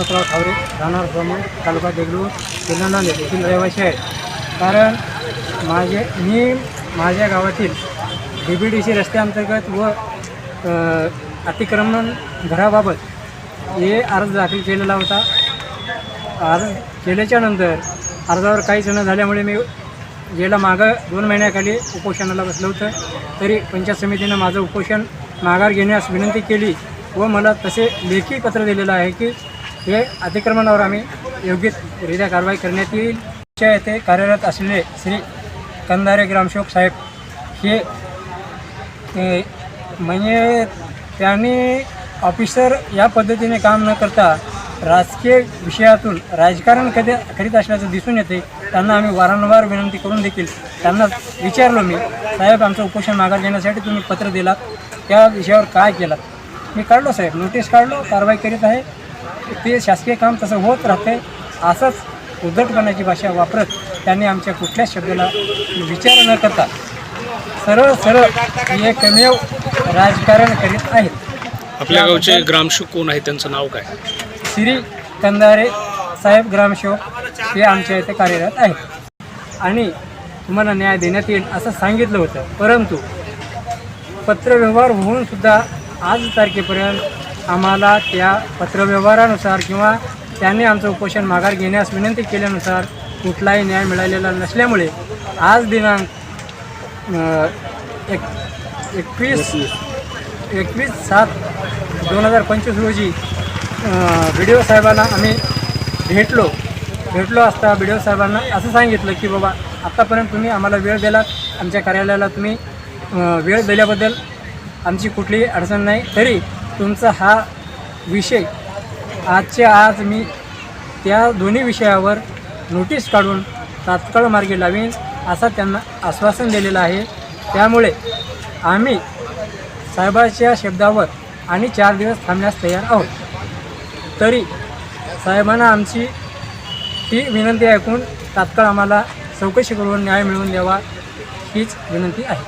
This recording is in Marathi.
गणपतराव ठावरे राहणार प्रमाण तालुका देगलूर जिल्हा नांदेड येथील रहिवासी आहे कारण माझे मी माझ्या गावातील डी बी डी सी रस्त्याअंतर्गत व अतिक्रमण घराबाबत हे अर्ज दाखल केलेला होता. अर्ज केल्याच्यानंतर अर्जावर काहीच न झाल्यामुळे मी गेल्या मागं दोन महिन्याखाली उपोषणाला बसलं होतं. तरी पंचायत समितीनं माझं उपोषण माघार घेण्यास विनंती केली व मला तसे लेखी पत्र दिलेलं आहे की हे अतिक्रमणावर आम्ही योग्यरित्या कारवाई करण्यात येईल. च्या येथे कार्यरत असलेले श्री कंदारे ग्रामसेवक साहेब हे म्हणजे त्यांनी ऑफिसर या पद्धतीने काम न करता राजकीय विषयातून राजकारण कधी करीत असल्याचं दिसून येते त्यांना आम्ही वारंवार विनंती करून देखील त्यांना विचारलो मी साहेब आमचं उपोषण माघार घेण्यासाठी तुम्ही पत्र दिलात त्या विषयावर काय केलात? मी काढलो साहेब नोटीस काढलो कारवाई करीत आहे. ते शासकीय काम तसं होत राहते असंच उद्धटपणाची भाषा वापरत त्यांनी आमच्या कुठल्याच शब्दाला विचार न करता सरळ सरळ एकमेव राजकारण करीत आहेत. आपल्या गावचे ग्रामसेवक कोण आहे त्यांचं नाव काय? श्री कंदारे साहेब ग्रामसेवक हे आमच्या इथे कार्यरत आहेत. आणि तुम्हाला न्याय देण्यात येईल असं सांगितलं होतं. परंतु पत्रव्यवहार होऊन सुद्धा आज तारखेपर्यंत आम्हाला त्या पत्रव्यवहारानुसार किंवा त्यांनी आमचं उपोषण माघार घेण्यास विनंती केल्यानुसार कुठलाही न्याय मिळालेला नसल्यामुळे आज दिनांक एक एकवीस एकवीस सात दोन हजार पंचवीस रोजी बी डी ओ साहेबांना आम्ही भेटलो. भेटलो असता बी डी ओ साहेबांना असं सांगितलं की बाबा आत्तापर्यंत तुम्ही आम्हाला वेळ दिलात आमच्या कार्यालयाला तुम्ही वेळ दिल्याबद्दल आमची कुठलीही अडचण नाही तरी तुमचा हा विषय आजच्या आज मी त्या दोन्ही विषयावर नोटीस काढून तात्काळ मार्गी लावीन असा त्यांना आश्वासन दिलेलं आहे. त्यामुळे आम्ही साहेबाच्या शब्दावर आणि चार दिवस थांबण्यास तयार आहोत. तरी साहेबांना आमची ही विनंती ऐकून तात्काळ आम्हाला चौकशी करून न्याय मिळवून द्यावा हीच विनंती आहे.